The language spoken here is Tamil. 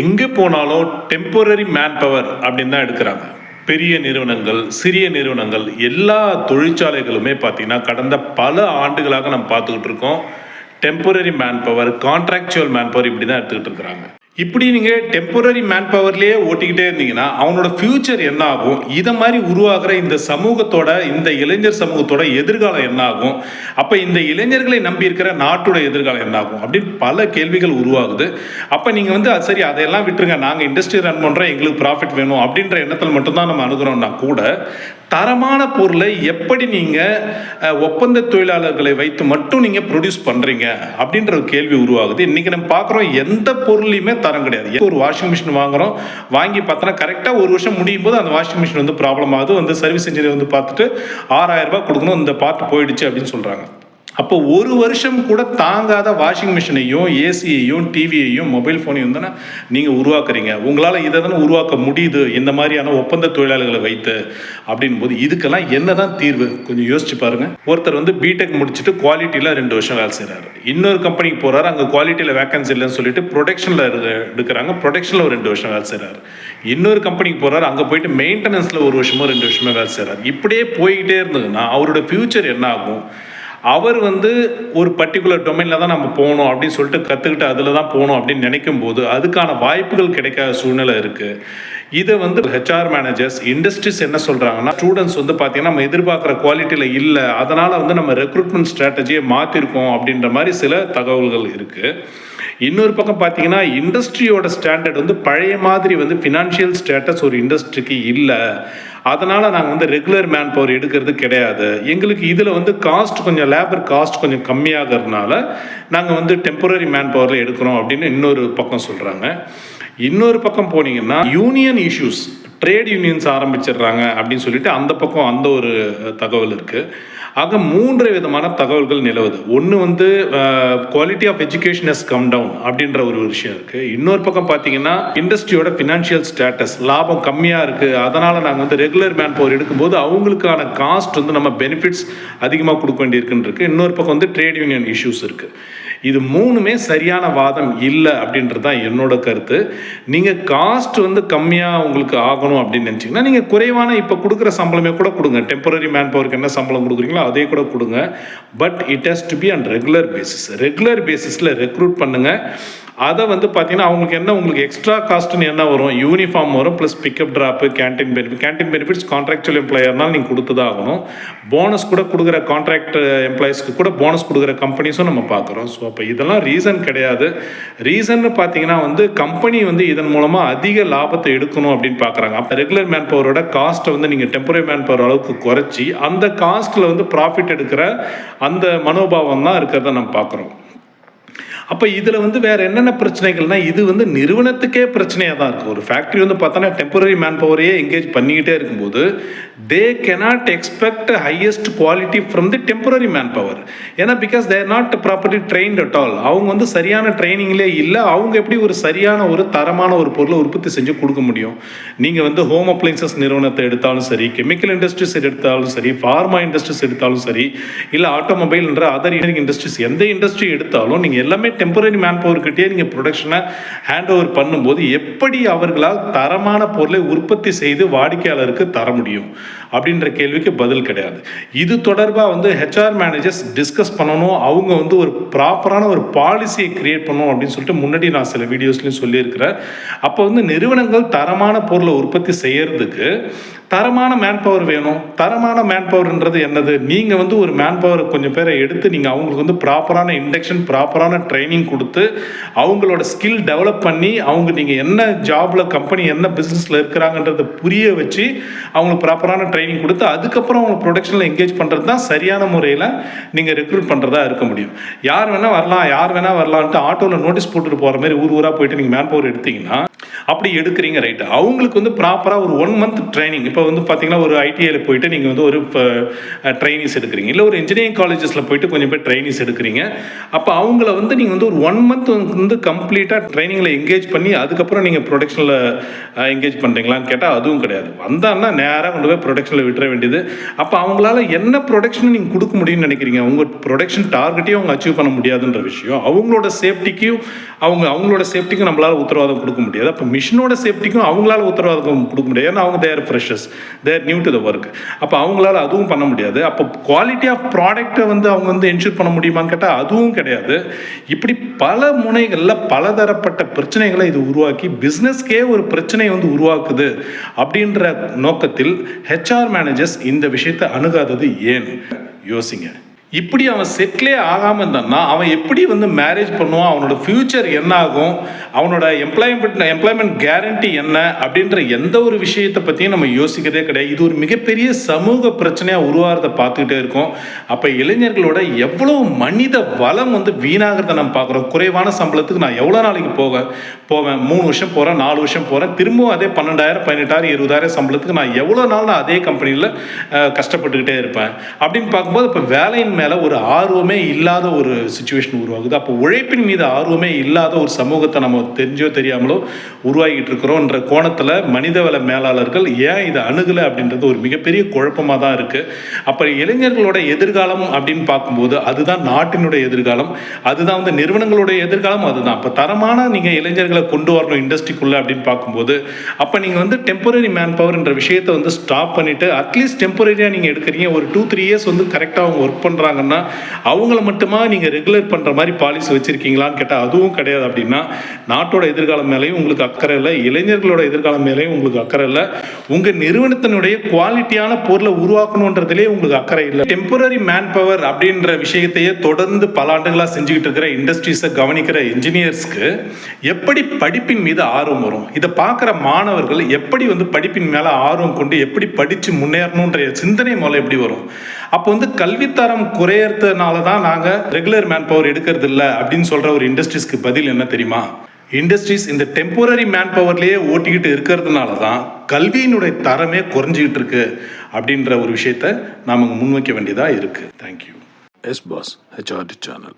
எங்கே போனாலும் டெம்பரரி மேன் பவர் அப்படின்னு தான் எடுக்கிறாங்க. பெரிய நிறுவனங்கள் சிறிய நிறுவனங்கள் எல்லா தொழிற்சாலைகளுமே பார்த்தீங்கன்னா கடந்த பல ஆண்டுகளாக நம்ம பார்த்துக்கிட்டு இருக்கோம். Temporary manpower contractual manpower இப்படி தான் எடுத்துக்கிட்டு இருக்கிறாங்க. இப்படி நீங்கள் டெம்பரரி மேன் பவர்லேயே ஓட்டிக்கிட்டே இருந்தீங்கன்னா அவனோட ஃப்யூச்சர் என்ன ஆகும் இதை மாதிரி உருவாகிற இந்த சமூகத்தோட இந்த இளைஞர் சமூகத்தோட எதிர்காலம் என்ன ஆகும் அப்போ இந்த இளைஞர்களை நம்பி இருக்கிற நாட்டோட எதிர்காலம் என்ன ஆகும் அப்படின்னு பல கேள்விகள் உருவாகுது. அப்போ நீங்கள் வந்து அது சரி அதையெல்லாம் விட்டுருங்க. நாங்கள் இண்டஸ்ட்ரி ரன் பண்ணுறோம் எங்களுக்கு ப்ராஃபிட் வேணும். அப்படின்ற எண்ணத்தில் மட்டும்தான் நம்ம அணுகிறோம்னா கூட தரமான பொருளை எப்படி நீங்கள் ஒப்பந்த தொழிலாளர்களை வைத்து மட்டும் நீங்கள் ப்ரொடியூஸ் பண்ணுறீங்க அப்படின்ற ஒரு கேள்வி உருவாகுது. இன்றைக்கி நம்ம பார்க்குறோம் எந்த பொருளையுமே தரம் கிடையாது. ஒரு வாஷிங் மிஷின் வாங்குகிறோம் வாங்கி பார்த்தோன்னா கரெக்டாக ஒரு வருஷம் முடியும் போது அந்த வாஷிங் மிஷின் வந்து ப்ராப்ளம் ஆகுது. வந்து சர்வீஸ் இன்ஜினியர் வந்து பார்த்துட்டு ஆறாயிரம் ரூபாய் கொடுக்கணும் இந்த பார்ட் போயிடுச்சு அப்படின்னு சொல்கிறாங்க அப்போ ஒரு வருஷம் கூட தாங்காத வாஷிங் மிஷினையும் ஏசியையும் டிவியையும் மொபைல் ஃபோனையும் தானே நீங்கள் உருவாக்குறீங்க. உங்களால் இதை தானே உருவாக்க முடியுது. இந்த மாதிரியான ஒப்பந்த தொழிலாளர்களை வைத்து அப்படின் போது இதுக்கெல்லாம் என்ன தான் தீர்வு? கொஞ்சம் யோசிச்சு பாருங்கள் ஒருத்தர் வந்து பிடெக் முடிச்சுட்டு குவாலிட்டியில் ரெண்டு வருஷம் வேலை செய்கிறாரு இன்னொரு கம்பெனிக்கு போகிறாரு அங்கே குவாலிட்டியில் வேகன்சி இல்லைன்னு சொல்லிட்டு ப்ரொடக்ஷனில் எடுக்கிறாங்க. ப்ரொடக்ஷனில் ஒரு ரெண்டு வருஷம் வேலை செய்கிறாரு இன்னொரு கம்பெனிக்கு போகிறாரு அங்கே போயிட்டு மெயின்டெனன்ஸில் ஒரு வருஷமோ ரெண்டு வருஷமோ வேலை செய்கிறாரு இப்படியே போய்கிட்டே இருந்ததுன்னா அவரோட ஃப்யூச்சர் என்ன ஆகும்? அவர் வந்து ஒரு பர்டிகுலர் டொமைனில் தான் நம்ம போகணும் அப்படின்னு சொல்லிட்டு கற்றுக்கிட்டு அதில் தான் போகணும் அப்படின்னு நினைக்கும் போது அதுக்கான வாய்ப்புகள் கிடைக்காத சூழ்நிலை இருக்குது இதை வந்து ஹெச்ஆர் மேனேஜர்ஸ் இண்டஸ்ட்ரீஸ் என்ன சொல்கிறாங்கன்னா ஸ்டூடெண்ட்ஸ் வந்து பார்த்தீங்கன்னா நம்ம எதிர்பார்க்குற குவாலிட்டியில் இல்லை. அதனால் வந்து நம்ம ரெக்ரூட்மெண்ட் ஸ்ட்ராட்டஜியை மாற்றிருக்கோம் அப்படின்ற மாதிரி சில தகவல்கள் இருக்குது இன்னொரு பக்கம் பார்த்தீங்கன்னா இண்டஸ்ட்ரியோட ஸ்டாண்டர்ட் வந்து பழைய மாதிரி வந்து ஃபினான்ஷியல் ஸ்டேட்டஸ் ஒரு இண்டஸ்ட்ரிக்கு இல்லை. அதனால் நாங்கள் வந்து ரெகுலர் மேன் பவர் எடுக்கிறது கிடையாது. எங்களுக்கு இதில் வந்து காஸ்ட் கொஞ்சம் லேபர் காஸ்ட் கொஞ்சம் கம்மியாகிறதுனால நாங்கள் வந்து டெம்பரரி மேன் பவரில் எடுக்கிறோம் அப்படின்னு இன்னொரு பக்கம் சொல்கிறாங்க இன்னொரு பக்கம் போனீங்கன்னா யூனியன் இஷ்யூஸ் ட்ரேட் யூனியன்ஸ் ஆரம்பிச்சிடுறாங்க அப்படின்னு சொல்லிட்டு அந்த பக்கம் அந்த ஒரு தகவல் இருக்குது ஆக மூன்று விதமான தகவல்கள் நிலவுது. ஒன்று வந்து quality of education is come down அப்படின்ற ஒரு விஷயம் இருக்குது இன்னொரு பக்கம் பார்த்தீங்கன்னா இண்டஸ்ட்ரியோட ஃபினான்ஷியல் ஸ்டேட்டஸ் லாபம் கம்மியாக இருக்குது அதனால் நாங்கள் வந்து ரெகுலர் மேன் பவர் எடுக்கும்போது அவங்களுக்கான காஸ்ட் வந்து நம்ம பெனிஃபிட்ஸ் அதிகமாக கொடுக்க வேண்டியிருக்குன்னு இருக்குது இன்னொரு பக்கம் வந்து ட்ரேட் யூனியன் இஷ்யூஸ் இருக்குது இது மூணுமே சரியான வாதம் இல்லை அப்படின்றது தான் என்னோட கருத்து. நீங்கள் காஸ்ட் வந்து கம்மியாக உங்களுக்கு ஆகணும் அப்படின்னு நினச்சிங்கன்னா நீங்கள் குறைவான இப்போ கொடுக்குற சம்பளமே கூட கொடுங்க. டெம்பரரி மேன் பவருக்கு என்ன சம்பளம் கொடுக்குறீங்களோ அதே கூட கொடுங்க. But it has to be and regular basis regular பேசிஸில் ரெக்ரூட் பண்ணுங்கள் அதை வந்து பார்த்தீங்கன்னா அவங்களுக்கு என்ன உங்களுக்கு எக்ஸ்ட்ரா காஸ்ட்னு என்ன வரும்? யூனிஃபார்ம் வரும் plus pickup drop canteen benefit canteen benefits contractual எம்ப்ளாயர்னால் நீங்கள் கொடுத்து தான் ஆகணும். போனஸ் கூட கொடுக்குற கான்ட்ராக்ட் எம்ப்ளாயிஸ்க்கு கூட போனஸ் கொடுக்குற கம்பெனிஸும் நம்ம பார்க்குறோம். ஸோ அப்போ இதெல்லாம் ரீசன் கிடையாது. ரீசன் பார்த்தீங்கன்னா வந்து கம்பெனி வந்து இதன் மூலமாக அதிக லாபத்தை எடுக்கணும் அப்படின்னு பார்க்குறாங்க. அப்போ ரெகுலர் மேன் பவரோட காஸ்ட்டை வந்து நீங்கள் டெம்பரரி மேன் பவர் அளவுக்கு குறைச்சி அந்த காஸ்ட்டில் வந்து ப்ராஃபிட் எடுக்கிற அந்த மனோபாவம் தான் இருக்கிறத நம்ம பார்க்குறோம். அப்போ இதில் வந்து வேறு என்னென்ன பிரச்சனைகள்னா இது வந்து நிறுவனத்துக்கே பிரச்சனையாக தான் இருக்குது ஒரு ஃபேக்ட்ரி வந்து பார்த்தோன்னா டெம்பரரி மேன் பவரையே எங்கேஜ் பண்ணிக்கிட்டே இருக்கும்போது they cannot expect highest quality from the temporary manpower ஏன்னா because they're not properly trained at all அவங்க வந்து சரியான ட்ரைனிங்லே இல்லை. அவங்க எப்படி ஒரு சரியான ஒரு தரமான ஒரு பொருளை உற்பத்தி செஞ்சு கொடுக்க முடியும்? நீங்கள் வந்து ஹோம் அப்ளைன்சஸ் நிறுவனத்தை எடுத்தாலும் சரி கெமிக்கல் இண்டஸ்ட்ரீஸ் எடுத்தாலும் சரி ஃபார்மா இண்டஸ்ட்ரீஸ் எடுத்தாலும் சரி இல்லை ஆட்டோமொபைல்ன்ற அதர் இண்டஸ்ட்ரீஸ் எந்த இண்டஸ்ட்ரி எடுத்தாலும் நீங்கள் எல்லாமே டெம்பரரி மேன் பவர்கிட்டயே நீங்கள் ப்ரொடக்ஷனை ஹேண்ட் ஓவர் பண்ணும்போது எப்படி அவர்களால் தரமான பொருளை உற்பத்தி செய்து வாடிக்கையாளருக்கு தர முடியும்? அப்படின்ற கேள்விக்கு பதில் கிடையாது. இது தொடர்பாக வந்து ஹெச்ஆர் மேனேஜர்ஸ் டிஸ்கஸ் பண்ணணும். அவங்க வந்து ஒரு ப்ராப்பரான ஒரு பாலிசியை கிரியேட் பண்ணணும் அப்படின்னு சொல்லிட்டு முன்னாடி நான் சில வீடியோஸ்லையும் சொல்லியிருக்கிறேன். அப்போ வந்து நிறுவனங்கள் தரமான பொருளை உற்பத்தி செய்யறதுக்கு தரமான மேன் பவர் வேணும். தரமான மேன் பவர்ன்றது என்னது? நீங்கள் வந்து ஒரு மேன் பவர் கொஞ்சம் பேரை எடுத்து நீங்கள் அவங்களுக்கு வந்து ப்ராப்பரான இண்டக்ஷன் ப்ராப்பரான ட்ரைனிங் கொடுத்து அவங்களோட ஸ்கில் டெவலப் பண்ணி அவங்க நீங்கள் என்ன ஜாபில் கம்பெனி என்ன பிஸ்னஸில் இருக்கிறாங்கன்றதை புரிய வச்சு அவங்களுக்கு ப்ராப்பரான ட்ரைனிங் கொடுத்து அதுக்கப்புறம் அவங்க ப்ரொடக்ஷனில் என்கேஜ் பண்ணுறது தான் சரியான முறையில் நீங்கள் ரெக்ரூட் பண்ணுறதா இருக்க முடியும். யார் வேணால் வரலாம் யார் வேணால் வரலான்ட்டு ஆட்டோவில் நோட்டீஸ் போட்டுட்டு போகிற மாதிரி ஊர் ஊராக போயிட்டு நீங்கள் மேன் பவர் எடுத்தீங்கன்னா அப்படி எடுக்கிறீங்க ரைட்டு அவங்களுக்கு வந்து ப்ராப்பராக ஒரு ஒன் மந்த் ட்ரைனிங் இப்போ வந்து பார்த்தீங்கன்னா ஒரு ஐடிஐயில் போயிட்டு நீங்கள் வந்து ஒரு ட்ரைனிஸ் எடுக்கிறீங்க. இல்லை ஒரு இன்ஜினியரிங் காலேஜஸில் போயிட்டு கொஞ்சம் பேர் ட்ரைனிஸ் எடுக்கிறீங்க. அப்போ அவங்கள வந்து நீங்கள் வந்து ஒரு ஒன் மந்த் வந்து கம்ப்ளீட்டாக ட்ரைனிங்கில் எங்கேஜ் பண்ணி அதுக்கப்புறம் நீங்கள் ப்ரொடக்ஷனில் எங்கேஜ் பண்ணுறீங்களான்னு கேட்டால் அதுவும் கிடையாது. வந்தான்னா நேராக கொண்டு போய் ப்ரொடக்ஷனில் விட்டுற வேண்டியது. அப்போ அவங்களால என்ன ப்ரொடக்ஷன் நீங்கள் கொடுக்க முடியும்னு நினைக்கிறீங்க? உங்கள் ப்ரொடக்ஷன் டார்கெட்டையும் அவங்க அச்சீவ் பண்ண முடியாதுன்ற விஷயம். அவங்களோட சேஃப்டிக்கும் அவங்க அவங்களோட சேஃப்டிக்கும் நம்மளால உத்தரவாதம் கொடுக்க முடியாது. அப்போ மிஷினோட சேஃப்டிக்கும் அவங்களால உத்தரவாதம் கொடுக்க முடியாது. ஏன்னா அவங்க they're freshers they're new to the work அப்போ அவங்களால அதுவும் பண்ண முடியாது. அப்போ குவாலிட்டி ஆஃப் ப்ராடக்ட்டை வந்து அவங்க வந்து என்ஷூர் பண்ண முடியுமான்னு கேட்டால் அதுவும் கிடையாது. இப்படி பல முனைகளில் பலதரப்பட்ட பிரச்சனைகளை இது உருவாக்கி பிஸ்னஸ்க்கே ஒரு பிரச்சனை வந்து உருவாக்குது அப்படின்ற நோக்கத்தில் ஹெச்ஆர் மேனேஜர்ஸ் இந்த விஷயத்தை அணுகாதது ஏன்? யோசிங்க. இப்படி அவன் செட்டிலே ஆகாமல் இருந்தான்னா அவன் எப்படி வந்து மேரேஜ் பண்ணுவான் அவனோட ஃப்யூச்சர் என்ன ஆகும் அவனோட எம்ப்ளாய்மெண்ட் எம்ப்ளாய்மெண்ட் கேரண்டி என்ன அப்படின்ற எந்த ஒரு விஷயத்தை பற்றியும் நம்ம யோசிக்கிறதே கிடையாது. இது ஒரு மிகப்பெரிய சமூக பிரச்சனையாக உருவாகிறத பார்த்துக்கிட்டே இருக்கோம். அப்போ இளைஞர்களோட எவ்வளோ மனித வளம் வந்து வீணாகிறத நம்ம பார்க்குறோம். குறைவான சம்பளத்துக்கு நான் எவ்வளோ நாளைக்கு போவேன் போவேன்? மூணு வருஷம் போகிறேன் நாலு வருஷம் போகிறேன் திரும்பவும் அதே பன்னெண்டாயிரம் பதினெட்டாயிரம் இருபதாயிரம் சம்பளத்துக்கு நான் எவ்வளோ நாள் நான் அதே கம்பெனியில் கஷ்டப்பட்டுக்கிட்டே இருப்பேன். அப்படின்னு பார்க்கும்போது இப்போ வேலையின் மேலே ஒரு ஆர்வமே இல்லாத ஒரு சுச்சுவேஷன் உருவாகுது. அப்போ உழைப்பின் மீது ஆர்வமே இல்லாத ஒரு சமூகத்தை நம்ம தெரிஞ்சோ தெரியாமலோ உருவாகிட்டு இருக்கிறோன்ற கோணத்தில் மனிதவள மேலாளர்கள் ஏன் இதை அணுகலை அப்படின்றது ஒரு மிகப்பெரிய குழப்பமாக தான் இருக்குது அப்போ இளைஞர்களோட எதிர்காலம் அப்படின்னு பார்க்கும்போது அதுதான் நாட்டினுடைய எதிர்காலம் அதுதான் வந்து நிறுவனங்களுடைய எதிர்காலம் அதுதான். அப்போ தரமான நீங்கள் இளைஞர்களை கொண்டு வரணும் இண்டஸ்ட்ரிக்குள்ளே அப்படின்னு பார்க்கும்போது அப்போ நீங்கள் வந்து டெம்பரரி மேன் பவர்ன்ற விஷயத்தை வந்து ஸ்டாப் பண்ணிவிட்டு அட்லீஸ்ட் டெம்பரரியாக நீங்கள் எடுக்கிறீங்க. ஒரு டூ த்ரீ இயர்ஸ் வந்து கரெக்டாக அவங்க ஒர்க் பண்ணுறாங்க பண்ணுறாங்கன்னா அவங்கள மட்டுமா நீங்கள் ரெகுலேட் பண்ணுற மாதிரி பாலிசி வச்சுருக்கீங்களான்னு கேட்டால் அதுவும் கிடையாது. அப்படின்னா நாட்டோட எதிர்காலம் மேலேயும் உங்களுக்கு அக்கறை இல்லை இளைஞர்களோட எதிர்காலம் மேலேயும் உங்களுக்கு அக்கறை இல்லை. உங்கள் நிறுவனத்தினுடைய குவாலிட்டியான பொருளை உருவாக்கணுன்றதுலேயே உங்களுக்கு அக்கறை இல்லை. டெம்பரரி மேன் பவர் அப்படின்ற விஷயத்தையே தொடர்ந்து பல ஆண்டுகளாக செஞ்சுக்கிட்டு இருக்கிற இண்டஸ்ட்ரீஸை கவனிக்கிற இன்ஜினியர்ஸ்க்கு எப்படி படிப்பின் மீது ஆர்வம் வரும்? இதை பார்க்குற மாணவர்கள் எப்படி வந்து படிப்பின் மேலே ஆர்வம் கொண்டு எப்படி படித்து முன்னேறணுன்ற சிந்தனை மூலம் எப்படி வரும்? அப்போ வந்து கல்வித்தரம் குறையறதுனால தான் நாங்கள் ரெகுலர் மேன் பவர் எடுக்கிறது இல்லை அப்படின்னு சொல்கிற ஒரு இண்டஸ்ட்ரீஸ்க்கு பதில் என்ன தெரியுமா? இண்டஸ்ட்ரீஸ் இந்த டெம்பரரி மேன் பவர்லேயே ஓட்டிக்கிட்டு இருக்கிறதுனால தான் கல்வியினுடைய தரமே குறைஞ்சிக்கிட்டு இருக்கு அப்படின்ற ஒரு விஷயத்த நாம் முன்வைக்க வேண்டியதாக இருக்குது thank you yes boss HRD channel